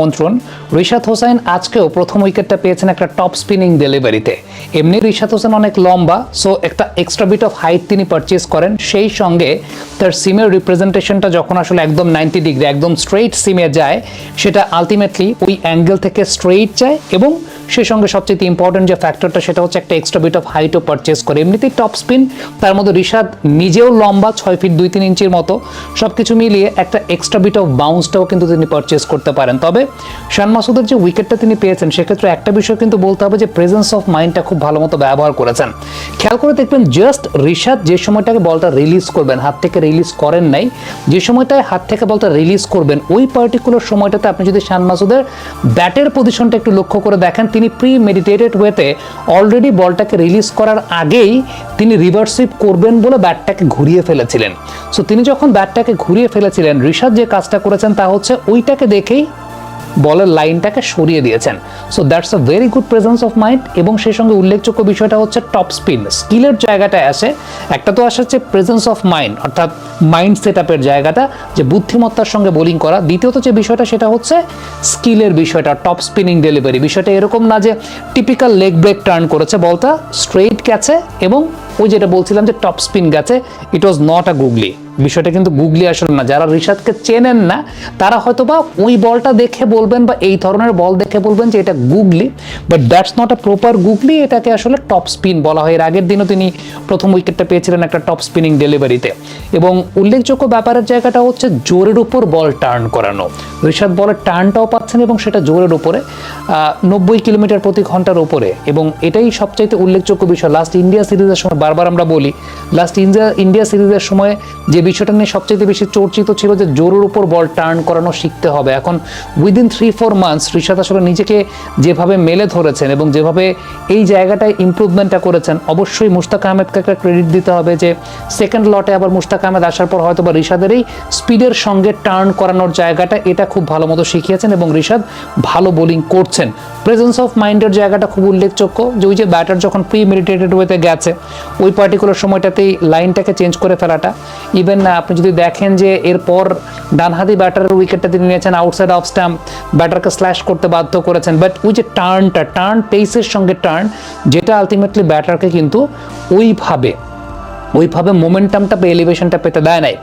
মন্ত্রণ রিশাদ হোসেন আজকেও প্রথম উইকেটটা পেয়েছেন একটা টপ স্পিনিং ডেলিভারিতে এমনি রিশাদ হোসেন অনেক লম্বা সো একটা এক্সট্রা বিট অফ হাইট তিনি পারচেস করেন। সেই সঙ্গে তার সিমের রিপ্রেজেন্টেশনটা যখন আসলে একদম নাইনটি ডিগ্রি একদম স্ট্রেইট সিমে যায়, সেটা আলটিমেটলি ওই অ্যাঙ্গেল থেকে স্ট্রেইট যায় এবং সেই সঙ্গে সবচেয়ে ইম্পর্টেন্ট যে ফ্যাক্টরটা সেটা হচ্ছে একটা এক্সট্রা বিট অফ হাইটও পারচেস করে। এমনিতেই টপ স্পিন তার মধ্যে ঋষাদ নিজেও লম্বা, ছয় ফিট দুই তিন ইঞ্চির মতো। সব কিছু মিলিয়ে একটা এক্সট্রা বিট অফ বাউন্সটাও কিন্তু তিনি পারচেস করতে পারেন। তবে শান মাসুদের যে উইকেটটা তিনি পেয়েছেন, সেক্ষেত্রে একটা বিষয় কিন্তু বলতে হবে যে প্রেজেন্স অফ মাইন্ডটা খুব ভালো মতো ব্যবহার করেছেন। খেয়াল করে দেখবেন জাস্ট রিশাদ যে সময়টাকে বলটা রিলিজ করবেন, হাত থেকে রিলিজ করেন নাই, যে সময়টায় হাত থেকে বলটা রিলিজ করবেন, ওই পার্টিকুলার সময়টাতে আপনি যদি শান মাসুদের ব্যাটের পজিশনটা একটু লক্ষ্য করে দেখেন, তিনি প্রি মেডিটেটেড ওয়েতে অলরেডি বলটাকে রিলিজ করার আগেই তিনি রিভার্স সুইপ করবেন বলে ব্যাটটাকে ঘুরিয়ে ফেলেছিলেন। সো তিনি যখন ব্যাটটাকে ঘুরিয়ে ফেলেছিলেন ঋষাদ যে কাজটা করেছেন তা হচ্ছে ওইটাকে দেখেই বলের লাইনটাকে সরিয়ে দিয়েছেন। So that's a very good presence of mind এবং সেই সঙ্গে উল্লেখযোগ্য বিষয়টা হচ্ছে টপ স্পিন স্কিলের জায়গাটায় আসে একটা তো আসে হচ্ছে প্রেজেন্স অফ মাইন্ড অর্থাৎ মাইন্ড সেট আপের জায়গাটা, যে বুদ্ধিমত্তার সঙ্গে বোলিং করা। দ্বিতীয়ত যে বিষয়টা, সেটা হচ্ছে স্কিলের বিষয়টা টপ স্পিনিং ডেলিভারি বিষয়টা এরকম না যে টিপিক্যাল লেগ ব্রেক টার্ন করেছে বলটা স্ট্রেইট গেছে এবং ওই যেটা বলছিলাম যে টপ স্পিন গেছে ইট ওয়াজ নট আ গুগলি বিষয়টা কিন্তু গুগলি আসলে না। যারা রিশাদকে চেনেন না, তারা হয়তো বা ওই বলটা দেখে বলবেন বা এই ধরনের বল দেখে বলবেন যে এটা googly but that's not a proper googly. এটাকে আসলে টপ স্পিন বলা হয়। এর আগের দিনও তিনি প্রথম উইকেটটা পেয়েছিলেন একটা টপ স্পিনিং ডেলিভারিতে এবং উল্লেখযোগ্য ব্যাপারের জায়গাটা হচ্ছে জোরের উপর বল টার্ন করানো। ঋষাদ বলের টার্নটাও পাচ্ছেন এবং সেটা জোরের উপরে নব্বই কিলোমিটার প্রতি ঘণ্টার উপরে। এবং এটাই সবচাইতে উল্লেখযোগ্য বিষয়। লাস্ট ইন্ডিয়া সিরিজের সময় বারবার আমরা বলি লাস্ট ইন্ডিয়া ইন্ডিয়া সিরিজের সময় যে বিষয়টা নিয়ে সবচেয়ে বেশি চর্চিত ছিল যে জোরের উপর বল টার্ন করানো শিখতে হবে। এখন within three four months Rishad আসলে নিজেকে যেভাবে মেলে ধরেছেন এবং যেভাবে এই জায়গাটায় ইমপ্রুভমেন্টটা করেছেন, অবশ্যই মুশতাক আহমেদকে একটা ক্রেডিট দিতে হবে যে সেকেন্ড লটে আবার মুশতাক আহমেদ আসার পর হয়তো বা ঋষাদের এই স্পিডের সঙ্গে টার্ন করানোর জায়গাটা এটা খুব ভালো মতো শিখিয়েছেন এবং ঋষাদ ভালো বোলিং করছেন। প্রেজেন্স অফ মাইন্ডের জায়গাটা খুব উল্লেখযোগ্য যে ওই যে ব্যাটার যখন প্রি মেডিটেটেড ওয়েতে গেছে, ওই পার্টিকুলার সময়টাতেই লাইনটাকে চেঞ্জ করে ফেলাটা। ইভেন আপনি যদি দেখেন যে এরপর ডানহাতি ব্যাটারের উইকেটটা তিনি নিয়েছেন আউটসাইড অফ স্ট্যাম্প ব্যাটারকে স্ল্যাশ করতে বাধ্য করেছেন। বাট ওই যে টার্নটা, টার্ন পেসের সঙ্গে টার্ন, যেটা আলটিমেটলি ব্যাটারকে কিন্তু ওইভাবে ওইভাবে মোমেন্টামটা বা এলিভেশনটা পেতে দেয় নাই।